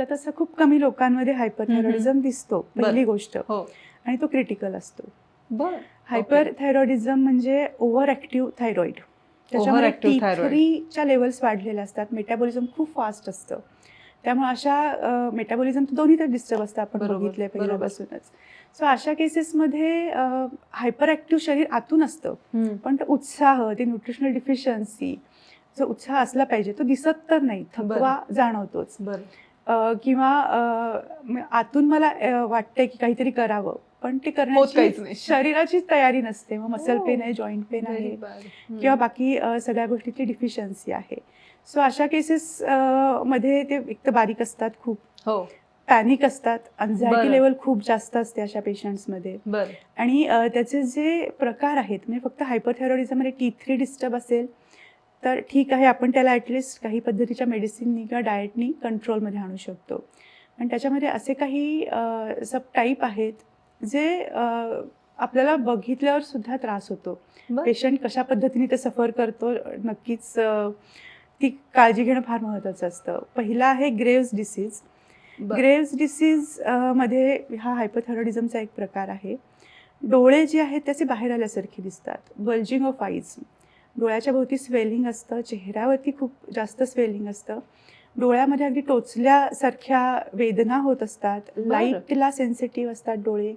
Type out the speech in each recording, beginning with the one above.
म्हटलं तसं खूप कमी लोकांमध्ये हायपरथायरॉइडिझम दिसतो पहिली गोष्ट. हो. आणि तो क्रिटिकल असतो. बर. हायपरथायरॉइडिझम म्हणजे ओव्हर ऍक्टिव्ह थायरॉइड. त्याच्यामुळे. थ्रीच्या लेवल्स वाढलेल्या असतात. मेटाबॉलिझम खूप फास्ट असतं. त्यामुळे अशा मेटाबॉलिझम दोन्ही तर डिस्टर्ब असतं. आपण बघितलंय. पहिल्यापासूनच. सो अशा केसेसमध्ये हायपर ऍक्टिव्ह शरीर आतून असतं. पण तो उत्साह ते न्यूट्रिशनल डिफिशियन्सी जो उत्साह असला पाहिजे तो दिसत तर नाही. थकवा जाणवतोच. किंवा आतून मला वाटतंय की काहीतरी करावं. पण ते करण्याची नाही. शरीराची तयारी नसते. मग मसल हो. पेन आहे जॉईंट पेन आहे. किंवा बाकी सगळ्या गोष्टीची डिफिशियन्सी आहे. सो अशा केसेस मध्ये ते एक तर बारीक असतात खूप. हो. पॅनिक असतात. बरं. अन्झायटी लेवल खूप जास्त असते अशा पेशंट्समध्ये आणि त्याचे जे प्रकार आहेत म्हणजे फक्त हायपरथायरॉइडिझममध्ये टी थ्री डिस्टर्ब असेल तर ठीक आहे आपण त्याला ॲटलिस्ट काही पद्धतीच्या मेडिसिननी किंवा डाएटनी कंट्रोलमध्ये आणू शकतो. पण त्याच्यामध्ये असे काही सब टाईप आहेत जे आपल्याला बघितल्यावर सुद्धा त्रास होतो. पेशंट कशा पद्धतीने ते सफर करतो नक्कीच ती काळजी घेणं फार महत्त्वाचं असतं. पहिला आहे ग्रेव्स डिसीज. ग्रेव्स डिसीजमध्ये हा हायपरथायरॉइडिझमचा एक प्रकार आहे. डोळे जे आहेत त्याचे बाहेर आल्यासारखे दिसतात. बल्जिंग ऑफ आईज डोळ्याच्या भोवती स्वेलिंग असतं चेहऱ्यावरती खूप जास्त स्वेलिंग असतं. डोळ्यामध्ये अगदी टोचल्यासारख्या वेदना होत असतात. लाईटला सेन्सिटिव्ह असतात डोळे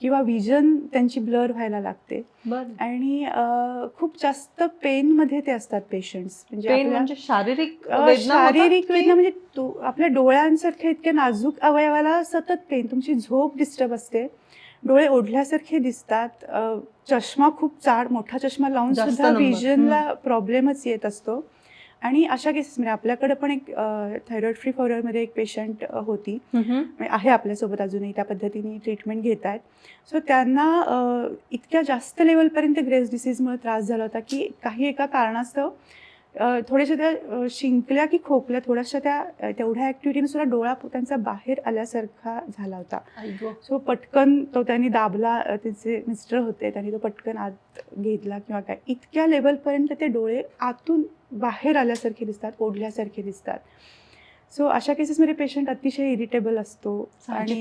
किंवा विजन त्यांची ब्लर व्हायला लागते. आणि खूप जास्त पेनमध्ये ते असतात पेशंट्स म्हणजे पेन आपल्या- म्हणजे शारीरिक शारीरिक वेदना म्हणजे तो आपल्या डोळ्यांसारख्या इतक्या नाजूक अवयवाला सतत पेन तुमची झोप डिस्टर्ब असते. डोळे ओढल्यासारखे दिसतात. चष्मा खूप जाड मोठा चष्मा लावून सुद्धा. विजनला प्रॉब्लेमच येत असतो. आणि अशा केसेस म्हणजे आपल्याकडे पण एक थायरॉइड फ्री फॉरमध्ये एक पेशंट होती. म्हणजे आहे आपल्यासोबत अजूनही त्या पद्धतीने ट्रीटमेंट घेत आहेत सो त्यांना इतक्या जास्त लेवलपर्यंत ग्रेस डिसीजमुळे त्रास झाला होता की काही एका कारणास्तव थोड्याशा त्या शिंकल्या की खोकल्या थोड्याशा त्या तेवढ्या ॲक्टिव्हिटीने सुद्धा डोळा त्यांचा बाहेर आल्यासारखा झाला होता. सो पटकन तो त्यांनी दाबला त्याचे मिस्टर होते त्यांनी तो पटकन आत घेतला किंवा काय. इतक्या लेवलपर्यंत ते डोळे आतून बाहेर आल्यासारखे दिसतात ओढल्यासारखे दिसतात. सो अशा केसेसमध्ये पेशंट अतिशय इरिटेबल असतो आणि.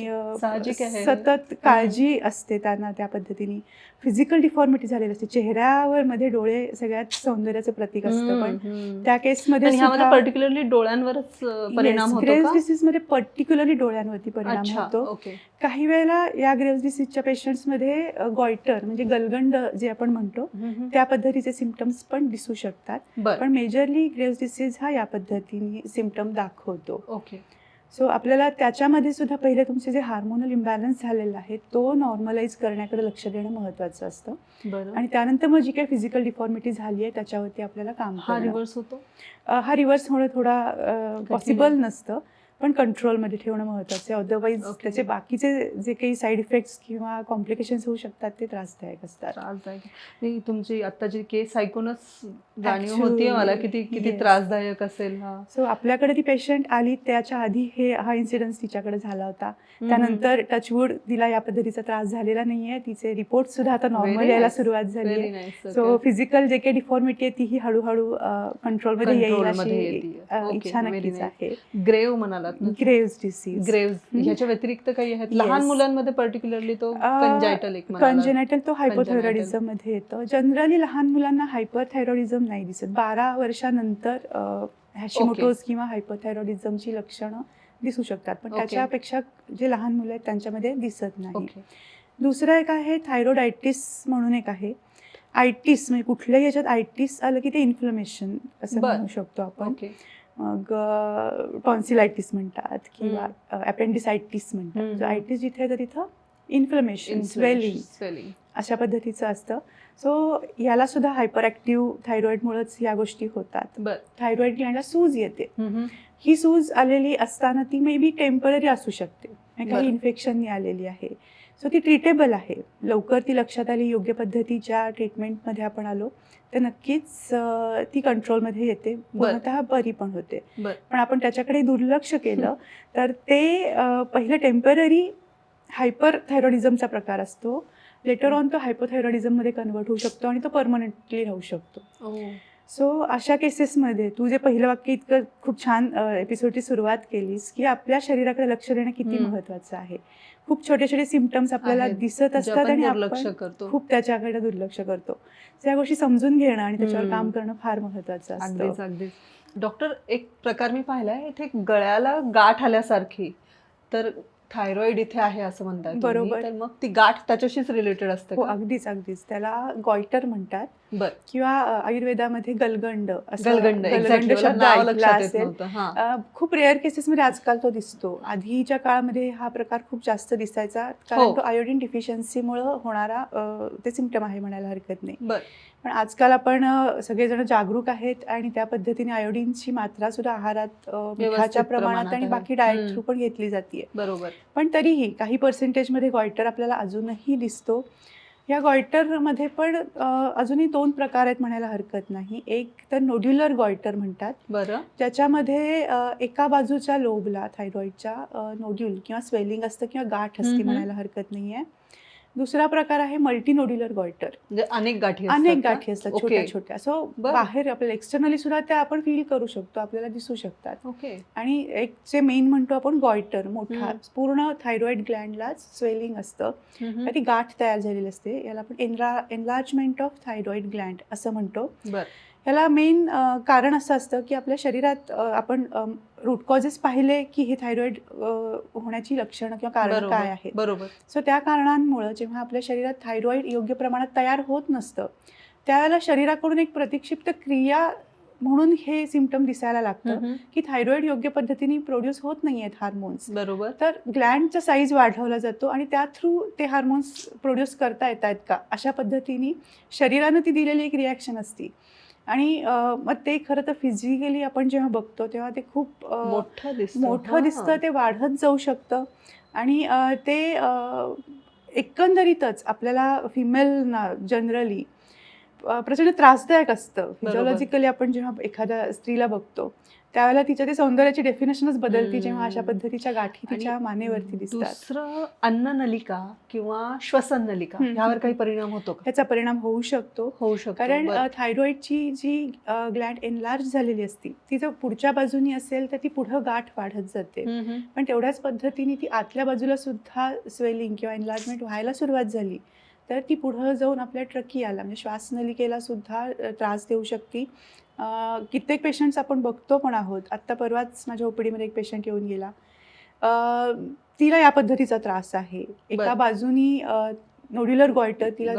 सतत काळजी असते त्यांना त्या पद्धतीने. फिजिकल डिफॉर्मिटी झालेली असते. चेहऱ्यावर मध्ये डोळे सगळ्यात सौंदर्याचं प्रतीक असतं पण. त्या केसमध्ये पर्टिक्युलरली डोळ्यांवरच परिणाम ग्रेव्स का? डिसीजमध्ये पर्टिक्युलरली डोळ्यांवरती परिणाम होतो. काही वेळेला या ग्रेव्स डिसीजच्या पेशंट्समध्ये गॉयटर म्हणजे गलगंड जे आपण म्हणतो. त्या पद्धतीचे सिमटम्स पण दिसू शकतात. पण मेजरली ग्रेव्स डिसीज हा या पद्धतीने सिमटम दाखवतो. ओके सो आपल्याला त्याच्यामध्ये सुद्धा पहिले तुमचे जे हार्मोनल इम्बॅलन्स झालेला आहे तो नॉर्मलाइज करण्याकडे लक्ष देणं महत्त्वाचं असतं. बरं आणि त्यानंतर मग जी काही फिजिकल डिफॉर्मिटी झाली आहे त्याच्यावरती आपल्याला काम हा. रिव्हर्स होतो? हा रिव्हर्स होणं थोडा पॉसिबल नसतं. पण कंट्रोलमध्ये ठेवणं महत्त्वाचं आहे. अदरवाईज. त्याचे बाकीचे जे काही साईड इफेक्ट्स किंवा कॉम्प्लिकेशन्स होऊ शकतात ते त्रासदायक असतात. त्रासदायक नाही तुमची आत्ताची केस ऐकूनच जाणीव होतीये मला किती किती. त्रासदायक असेल हा. सो आपल्याकडे ती पेशंट आली त्याच्या आधी हे हा इन्सिडन्स तिच्याकडे झाला होता. त्यानंतर टचवूड तिला या पद्धतीचा त्रास झालेला नाहीये. तिचे रिपोर्ट सुद्धा आता नॉर्मल यायला. सुरुवात झाली आहे सो फिजिकल जे काही डिफॉर्मिटी आहे तीही हळूहळू कंट्रोलमध्ये येईल अशी इच्छा नक्कीच. आहे. ग्रेव म्हणालात ग्रेव्स डिसीज ग्रेव्स. ह्याच्या व्यतिरिक्त काही आहेत? लहान. मुलांमध्ये पर्टिक्युलरली तो कंजायटल एक. कंजेनायटल तो हायपोथायरॉइडिझममध्ये येतं. जनरली लहान मुलांना हायपरथायरॉइडिझम नाही दिसत. बारा वर्षानंतर हॅशिमोटोज किंवा हायपरथायरॉइडिझमची लक्षणं दिसू शकतात. पण. त्याच्यापेक्षा जे लहान मुलं आहेत त्यांच्यामध्ये दिसत नाही. दुसरं एक आहे थायरॉइडायटिस म्हणून एक आहे. आयटिस म्हणजे कुठल्याही याच्यात आयटिस आलं की ते इन्फ्लमेशन असं. म्हणू शकतो आपण. मग टॉन्सिलायटिस म्हणतात किंवा अपेंडिसायटिस म्हणतात. जो आयटिस जिथे आहे तर तिथं इन्फ्लमेशन स्वेलिंग अशा पद्धतीचं असतं. सो याला सुद्धा हायपर ॲक्टिव्ह थायरॉइडमुळेच या गोष्टी होतात. थायरॉइड ग्लँडला सूज येते. ही सूज आलेली असताना ती मे बी टेंपररी असू शकते. म्हणजे काही बरं. इन्फेक्शननी आलेली आहे. सो ती ट्रीटेबल आहे. लवकर ती लक्षात आली योग्य पद्धतीच्या ट्रीटमेंटमध्ये आपण आलो तर नक्कीच ती कंट्रोलमध्ये येते. पूर्णतः बरी पण होते. पण आपण त्याच्याकडे दुर्लक्ष केलं तर ते पहिलं टेंपररी हायपर थायरॉइडिझमचा प्रकार असतो. लेटर ऑन तो हायपोथायरॉइडिझममध्ये कन्वर्ट होऊ शकतो आणि तो परमनंटली राहू शकतो. ओ सो अशा केसेसमध्ये तू जे पहिलं वाक्य इतकं खूप छान एपिसोडची सुरुवात केलीस की आपल्या शरीराकडे लक्ष देणं किती. महत्वाचं आहे. खूप छोटे छोटे सिमटम्स आपल्याला दिसत असतात आणि आपण खूप त्याच्याकडे दुर्लक्ष करतो. त्या गोष्टी समजून घेणं आणि त्याच्यावर. काम करणं फार महत्वाचं असतं. डॉक्टर एक प्रकार मी पाहिलाय इथे गळ्याला गाठ आल्यासारखी. तर थायरॉइड इथे आहे असं म्हणतात. बरोबर. मग ती गाठ त्याच्याशीच रिलेटेड असते हो अगदीच अगदीच. त्याला गॉयटर म्हणतात. किंवा आयुर्वेदामध्ये गलगंड असं गलगंड एक्झॅक्टली शब्द ऐकला असेल. खूप रेअर केसेसमध्ये आजकाल तो दिसतो. आधीच्या काळामध्ये हा प्रकार खूप जास्त दिसायचा. कारण हो. तो आयोडीन डिफिशियन्सीमुळं होणारा ते सिमटम आहे म्हणायला हरकत नाही. बर. पण आजकाल आपण सगळेजण जागरूक आहेत आणि त्या पद्धतीने आयोडीनची मात्रा सुद्धा आहारात मिठाच्या प्रमाणात आणि. बाकी डाएट हम्म. थ्रू पण घेतली जाते बरोबर. पण तरीही काही पर्सेंटेजमध्ये गॉयटर आपल्याला अजूनही दिसतो. या गॉयटरमध्ये पण अजूनही दोन प्रकार आहेत म्हणायला हरकत नाही. एक तर नोड्युलर गॉयटर म्हणतात. बरं. ज्याच्यामध्ये एका बाजूच्या लोबला थायरॉइडच्या नोड्यूल किंवा स्वेलिंग असतं किंवा गाठ असते. म्हणायला हरकत नाही आहे दुसरा प्रकार आहे मल्टी नोड्युलर गॉयटर अनेक गाठी अनेक? गाठी असतात. छोट्या छोट्या. सो. बाहेर आपल्याला एक्सटर्नली सुद्धा त्या आपण फील करू शकतो आपल्याला दिसू शकतात. ओके. आणि एक जे मेन म्हणतो आपण गॉयटर मोठा. पूर्ण थायरॉइड ग्लँडला स्वेलिंग असतं. ती गाठ तयार झालेली असते. याला आपण एनला एनलार्जमेंट ऑफ थायरॉइड ग्लँड असं म्हणतो. बर याला मेन कारण असं असतं की आपल्या शरीरात आपण रूट कॉजेस पाहिले की हे थायरॉइड होण्याची लक्षणं किंवा कारण काय आहेत. बरोबर. सो त्या कारणांमुळं जेव्हा आपल्या शरीरात थायरॉइड योग्य प्रमाणात तयार होत नसतं त्यावेळेला शरीराकडून एक प्रतिक्षिप्त क्रिया म्हणून हे सिमटम दिसायला लागतं. की थायरॉइड योग्य पद्धतीने प्रोड्यूस होत नाही आहेत हार्मोन्स बरोबर. तर ग्लँडचा साईज वाढवला जातो आणि त्या थ्रू ते हार्मोन्स प्रोड्यूस करता येत आहेत का? अशा पद्धतीने शरीरानं ती दिलेली एक रिॲक्शन असते. आणि मग ते खरं तर फिजिकली आपण जेव्हा बघतो तेव्हा ते खूप मोठं दिसतं. मोठं. दिसतं ते वाढत जाऊ शकतं. आणि ते एकंदरीतच आपल्याला फिमेलना जनरली प्रचंड त्रासदायक असतं. फिजिओलॉजिकली आपण जेव्हा एखाद्या स्त्रीला बघतो त्यावेळेला तिच्या ते सौंदर्याची डेफिनेशनच बदलते जेव्हा अशा. पद्धतीच्या गाठी तिच्या मानेवरती दिसतात दुसरं अन्न नलिका किंवा श्वसन नलिका. ह्यावर काही परिणाम होतो का ह्याचा परिणाम होऊ शकतो होऊ शकतो कारण थायरॉइडची जी ग्लँड एनलार्ज झालेली असती ती जर पुढच्या बाजूनी असेल तर ती पुढं गाठ वाढत जाते. पण तेवढ्याच पद्धतीने ती आतल्या बाजूला सुद्धा स्वेलिंग किंवा एनलार्जमेंट व्हायला सुरुवात झाली तर ती पुढं जाऊन आपल्या ट्रकियाला म्हणजे श्वासनलिकेला सुद्धा त्रास देऊ शकते कित्येक पेशंट्स आपण बघतो पण आहोत. आत्ता परवाच माझ्या ओपीडीमध्ये एक पेशंट येऊन गेला. तिला या पद्धतीचा त्रास आहे. एका. बाजूनी नोड्युलर गॉयटर तिला.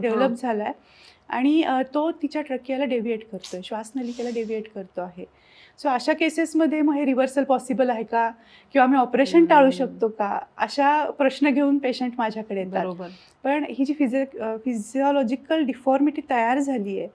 डेव्हलप झालाय. आणि अ, तो तिच्या ट्रकियाला डेव्हिएट करतोय. श्वासनलिकेला डेव्हिएट करतो आहे. सो अशा केसेसमध्ये मग हे रिव्हर्सल पॉसिबल आहे का? किंवा मी ऑपरेशन टाळू. शकतो का? अशा प्रश्न घेऊन पेशंट माझ्याकडे येतात. पण ही जी फिजिक फिजिओलॉजिकल डिफॉर्मिटी तयार झाली आहे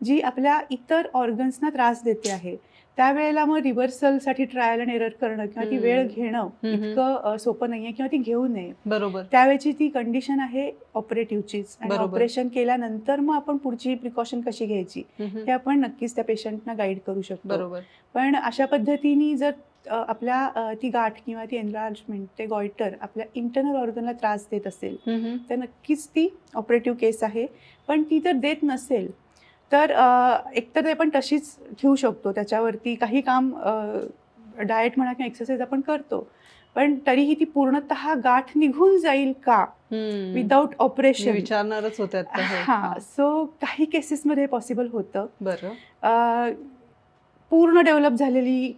जी आपल्या इतर ऑर्गन्सना त्रास देते आहे त्यावेळेला मग रिव्हर्सलसाठी ट्रायल अँड एरर करणं किंवा ती. वेळ घेणं. इतकं सोपं नाही आहे किंवा ती घेऊ नये बरोबर त्यावेळची ती कंडिशन आहे ऑपरेटिव्हचीच. ऑपरेशन केल्यानंतर मग आपण पुढची प्रिकॉशन कशी घ्यायची. हे आपण नक्कीच त्या पेशंटना गाईड करू शकतो बरोबर पण अशा पद्धतीने जर आपल्या ती गाठ किंवा ती एनलार्जमेंट ते गॉयटर आपल्या इंटरनल ऑर्गनला त्रास देत असेल. तर नक्कीच ती ऑपरेटिव्ह केस आहे पण ती जर देत नसेल तर एकतर ते आपण तशीच ठेवू शकतो. त्याच्यावरती काही काम डाएट म्हणा किंवा एक्सरसाइज आपण करतो. पण तरीही ती पूर्णतः गाठ निघून जाईल का? मी ऑपरेशन. विचारणारच होते हे. सो काही केसेसमध्ये पॉसिबल होतं. बरं. पूर्ण डेव्हलप झालेली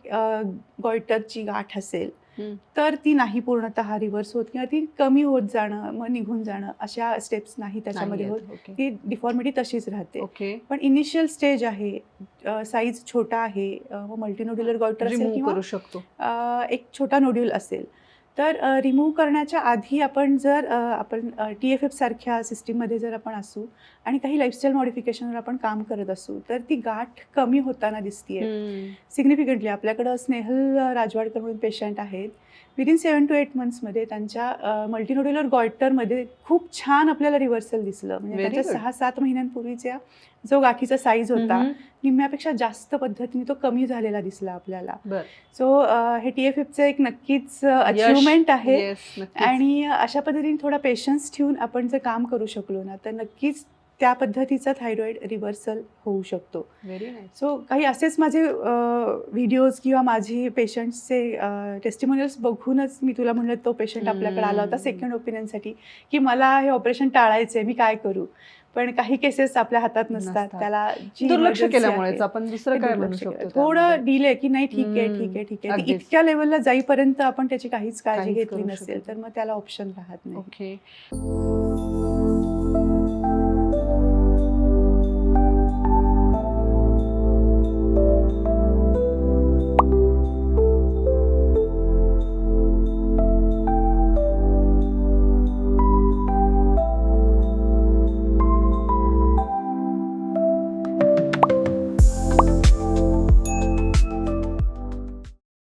गॉयटरची गाठ असेल. तर ती नाही पूर्णतः रिव्हर्स होत किंवा ती कमी होत जाणं मग निघून जाणं अशा स्टेप्स नाही त्याच्यामध्ये होत. ती डिफॉर्मिटी तशीच राहते. पण इनिशियल स्टेज आहे साईज छोटा आहे मल्टीनोड्युलर गॉयटर असेल रिमूव्ह किंवा करू शकतो. अ, एक छोटा नोड्यूल असेल. तर रिमूव्ह करण्याच्या आधी आपण जर आपण टी एफ एफ सारख्या सिस्टीममध्ये जर आपण असू आणि काही लाईफस्टाईल मॉडिफिकेशनवर आपण काम करत असू तर ती गाठ कमी होताना दिसतीये. सिग्निफिकंटली आपल्याकडं स्नेहल राजवाडकर म्हणून पेशंट आहेत विदिन सेवन टू एट मंथ्समध्ये त्यांच्या मल्टीनोड्युलर गॉयटरमध्ये खूप छान आपल्याला रिव्हर्सल दिसलं म्हणजे त्यांच्या. सहा सात महिन्यांपूर्वीच्या जो गाठीचा साईज होता. निम्म्यापेक्षा जास्त पद्धतीने तो कमी झालेला दिसला आपल्याला. सो हे टी एफ एफचं एक नक्कीच अचिव्हमेंट आहे. आणि अशा पद्धतीने थोडा पेशन्स ठेवून आपण जर काम करू शकलो ना तर नक्कीच त्या पद्धतीचा थायरॉइड रिव्हर्सल होऊ शकतो व्हेरी सो काही असेच माझे व्हिडिओज किंवा माझी पेशंट्सचे टेस्टिमोनियल्स बघूनच मी तुला म्हणलं तो पेशंट आपल्याकडे आला होता. सेकंड ओपिनियनसाठी की मला हे ऑपरेशन टाळायचं आहे मी काय करू पण काही केसेस आपल्या हातात नसतात. त्याला दुर्लक्ष आहे, आपण दुसरं काय म्हणू शकतो? थोडं डिले की नाही ठीक आहे हम्म. ठीक आहे ठीक आहे. इतक्या लेवलला जाईपर्यंत आपण त्याची काहीच काळजी घेतली नसेल तर मग त्याला ऑप्शन राहत नाही ओके